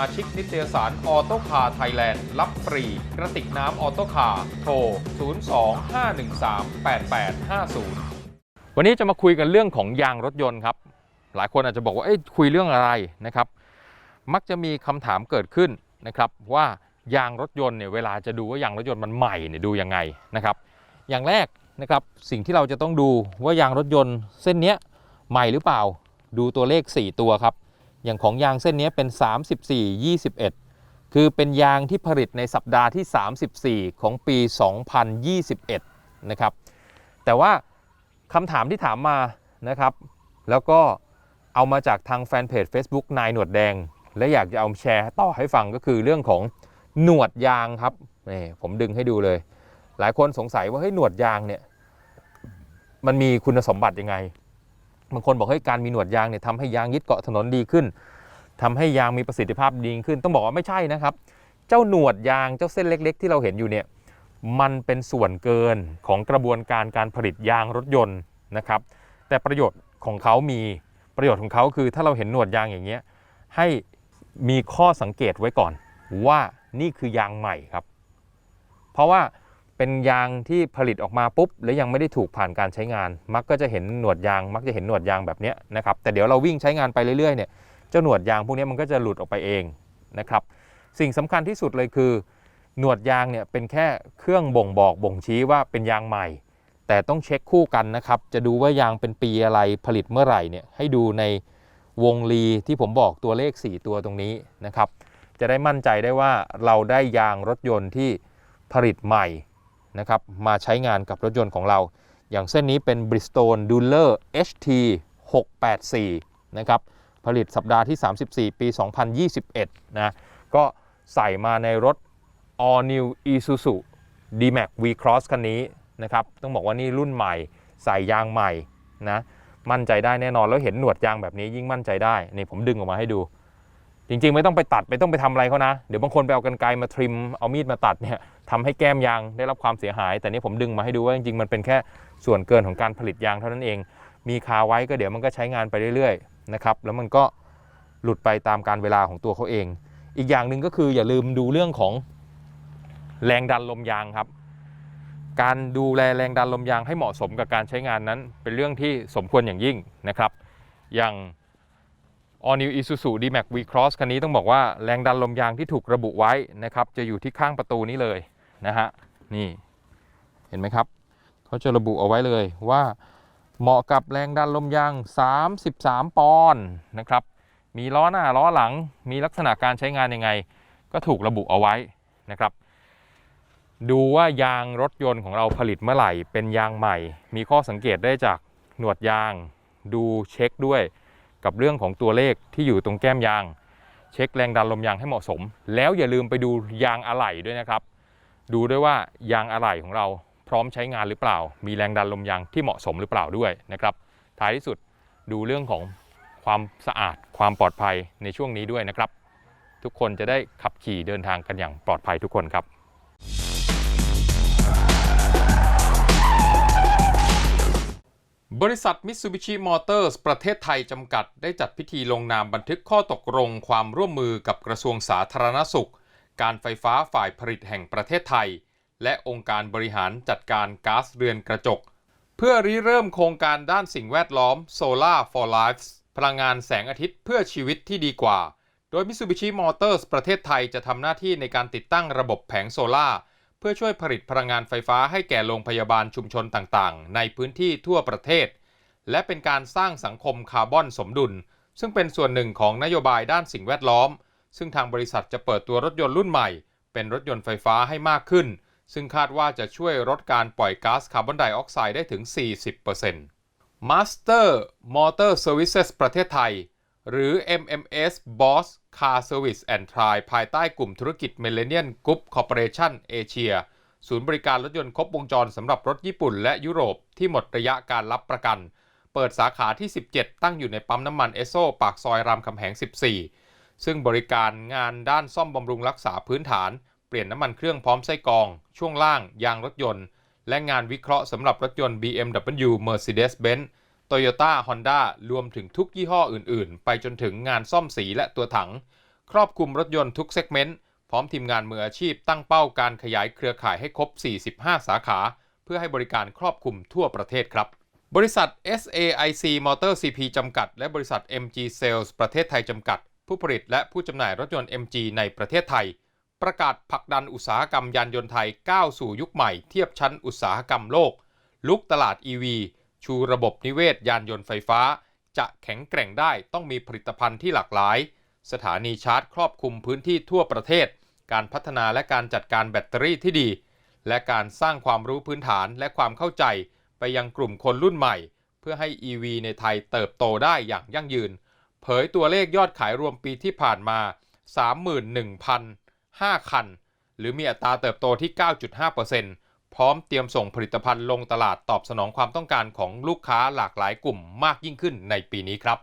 มาชิกนิตยสารออโตคาไทยแลนด์รับฟรีกระติกน้ำออโตคาโทร 025138850 วันนี้จะมาคุยกันเรื่องของยางรถยนต์ครับ หลายคนอาจจะบอกว่าเอ้ยคุยเรื่องอะไรนะครับ มักจะมีคำถามเกิดขึ้นนะครับว่ายางรถยนต์เนี่ยเวลาจะดูว่ายางรถยนต์มันใหม่เนี่ยดูยังไงนะครับ อย่างแรกนะครับสิ่งที่เราจะต้องดูว่ายางรถยนต์เส้นเนี้ยใหม่หรือเปล่า ดูตัวเลข 4 ตัวครับ อย่างของยางเส้นนี้เป็น 34 21 คือเป็นยางที่ผลิตในสัปดาห์ที่ 34 ของปี 2021 นะครับ แต่ว่าคำถามที่ถามมานะครับ แล้วก็เอามาจากทางแฟนเพจ Facebook นายหนวดแดง และอยากจะเอาแชร์ต่อให้ฟังก็คือเรื่องของหนวดยางครับนี่ผมดึงให้ดูเลย หลายคนสงสัยว่าเฮ้ยหนวดยางเนี่ยมันมีคุณสมบัติยังไง บางคนบอกเฮ้ยการมีหนวดยางเนี่ยทำให้ยางยึดเกาะถนนดีขึ้นทำให้ยางมีประสิทธิภาพดีขึ้น ต้องบอกว่าไม่ใช่นะครับ เจ้าหนวดยางเจ้าเส้นเล็ก ๆ ที่เราเห็นอยู่เนี่ยมันเป็นส่วนเกินของกระบวนการการผลิตยางรถยนต์นะครับ แต่ประโยชน์ของเขามีประโยชน์ของเขาคือ ถ้าเราเห็นหนวดยางอย่างเงี้ยให้มีข้อสังเกตไว้ก่อนว่านี่คือยางใหม่ครับ เพราะว่า เป็นยางที่ผลิตออกมาปุ๊บแล้วยังไม่ได้ถูกผ่านการใช้งาน มักก็จะเห็นหนวดยาง มักจะเห็นหนวดยางแบบนี้นะครับแต่เดี๋ยวเราวิ่งใช้งานไปเรื่อยๆเนี่ยเจ้าหนวดยางพวกนี้มันก็จะหลุดออกไปเองนะครับสิ่งสำคัญที่สุดเลยคือ หนวดยางเนี่ยเป็นแค่เครื่องบ่งบอกบ่งชี้ว่าเป็นยางใหม่ แต่ต้องเช็คคู่กันนะครับจะดูว่ายางเป็นปีอะไรผลิตเมื่อไหร่เนี่ยให้ดูในวงลีที่ผมบอกตัวเลข 4 ตัวตรงนี้นะครับจะได้มั่นใจได้ว่าเราได้ยางรถยนต์ที่ผลิตใหม่ นะครับมาใช้งานกับรถยนต์ของเรา อย่างเส้นนี้เป็น Bridgestone d u l e r HT 684นะครับผลิตสัปดาห์ที่ 34 ปี 2021 นะ ก็ใส่มาในรถ All New Isuzu D-Max V-Cross คันนี้นะครับ ต้องบอกว่านี่รุ่นใหม่ ใส่ยางใหม่นะ มั่นใจได้แน่นอน แล้วเห็นหนวดยางแบบนี้ยิ่งมั่นใจได้ นี่ผมดึงออกมาให้ดู จริงๆ ไม่ต้องไปตัดไม่ต้องไปทำอะไรเขานะ เดี๋ยวบางคนไปเอากันไกรมาทริมเอามีดมาตัดเนี่ยทำให้แก้มยางได้รับความเสียหาย แต่นี่ผมดึงมาให้ดูว่าจริงๆ มันเป็นแค่ส่วนเกินของการผลิตยางเท่านั้นเอง มีคาไว้ก็เดี๋ยวมันก็ใช้งานไปเรื่อยๆนะครับแล้วมันก็หลุดไปตามการเวลาของตัวเขาเอง อีกอย่างหนึ่งก็คืออย่าลืมดูเรื่องของแรงดันลมยางครับ การดูแลแรงดันลมยางให้เหมาะสมกับการใช้งานนั้น เป็นเรื่องที่สมควรอย่างยิ่งนะครับ อย่าง All New Isuzu D-Max V-Cross คันนี้ต้องบอกว่าแรงดันลมยางที่ถูกระบุไว้นะครับ จะอยู่ที่ข้างประตูนี้เลยนะฮะ นี่เห็นไหมครับ เขาจะระบุเอาไว้เลยว่าเหมาะกับแรงดันลมยาง 33 ปอนด์นะครับ มีล้อหน้าล้อหลัง มีลักษณะการใช้งานยังไง ก็ถูกระบุเอาไว้นะครับ ดูว่ายางรถยนต์ของเราผลิตเมื่อไหร่ เป็นยางใหม่ มีข้อสังเกตได้จากหนวดยาง ดูเช็คด้วย กับเรื่องของตัวเลขที่อยู่ตรงแก้มยาง เช็คแรงดันลมยางให้เหมาะสม แล้วอย่าลืมไปดูยางอะไหล่ด้วยนะครับ ดูด้วยว่ายางอะไหล่ของเราพร้อมใช้งานหรือเปล่า มีแรงดันลมยางที่เหมาะสมหรือเปล่าด้วยนะครับท้ายที่สุดดูเรื่องของความสะอาดความปลอดภัยในช่วงนี้ด้วยนะครับ ทุกคนจะได้ขับขี่เดินทางกันอย่างปลอดภัยทุกคนครับ บริษัท Mitsubishi Motors ประเทศไทยจำกัด ได้จัดพิธีลงนามบันทึกข้อตกลงความร่วมมือกับกระทรวงสาธารณสุข การไฟฟ้าฝ่ายผลิตแห่งประเทศไทย และองค์การบริหารจัดการก๊าซเรือนกระจก เพื่อริเริ่มโครงการด้านสิ่งแวดล้อม Solar for Lives พลังงานแสงอาทิตย์เพื่อชีวิตที่ดีกว่า โดย Mitsubishi Motors ประเทศไทยจะทำหน้าที่ในการติดตั้งระบบแผงโซล่า เพื่อช่วยผลิตพลังงานไฟฟ้าให้แก่โรงพยาบาลชุมชนต่างๆ ในพื้นที่ทั่วประเทศ และเป็นการสร้างสังคมคาร์บอนสมดุล ซึ่งเป็นส่วนหนึ่งของนโยบายด้านสิ่งแวดล้อม ซึ่งทางบริษัทจะเปิดตัวรถยนต์รุ่นใหม่ เป็นรถยนต์ไฟฟ้าให้มากขึ้น ซึ่งคาดว่าจะช่วยลดการปล่อยก๊าซคาร์บอนไดออกไซด์ได้ถึง 40% Master Motor Services ประเทศไทย หรือ MMS Boss Car Service and Try ภายใต้กลุ่มธุรกิจ Millennium Group Corporation Asia ศูนย์บริการรถยนต์ครบวงจรสำหรับรถญี่ปุ่นและยุโรปที่หมดระยะการรับประกัน เปิดสาขาที่ 17 ตั้งอยู่ในปั๊มน้ำมันเอโซปากซอยรามคำแหง 14 ซึ่งบริการงานด้านซ่อมบำรุงรักษาพื้นฐาน เปลี่ยนน้ำมันเครื่องพร้อมไส้กรอง ช่วงล่าง ยางรถยนต์ และงานวิเคราะห์สำหรับรถยนต์ BMW Mercedes-Benz Toyota Honda รวมถึงทุกยี่ห้ออื่น ๆ ไปจนถึงงานซ่อมสีและตัวถัง ครอบคลุมรถยนต์ทุกเซกเมนต์ พร้อมทีมงานมืออาชีพตั้งเป้าการขยายเครือข่ายให้ครบ 45 สาขา เพื่อให้บริการครอบคลุมทั่วประเทศครับ บริษัท SAIC Motor CP จำกัด และบริษัท MG Sales ประเทศไทยจำกัด ผู้ผลิตและผู้จำหน่ายรถยนต์ MG ในประเทศไทย ประกาศผลักดันอุตสาหกรรมยานยนต์ไทยก้าวสู่ยุคใหม่เทียบชั้นอุตสาหกรรมโลก ลุกตลาด EV ชูระบบนิเวศยานยนต์ไฟฟ้า จะแข็งแกร่งได้ต้องมีผลิตภัณฑ์ที่หลากหลาย สถานีชาร์จครอบคลุมพื้นที่ทั่วประเทศ การพัฒนาและการจัดการแบตเตอรี่ที่ดี และการสร้างความรู้พื้นฐานและความเข้าใจ ไปยังกลุ่มคนรุ่นใหม่ เพื่อให้ EV ในไทยเติบโตได้อย่างยั่งยืน เผยตัวเลขยอดขายรวมปีที่ผ่านมา 31,005 คัน หรือมีอัตราเติบโตที่ 9.5% พร้อมเตรียมส่งผลิตภัณฑ์ลงตลาดตอบสนองความต้องการของลูกค้าหลากหลายกลุ่มมากยิ่งขึ้นในปีนี้ครับ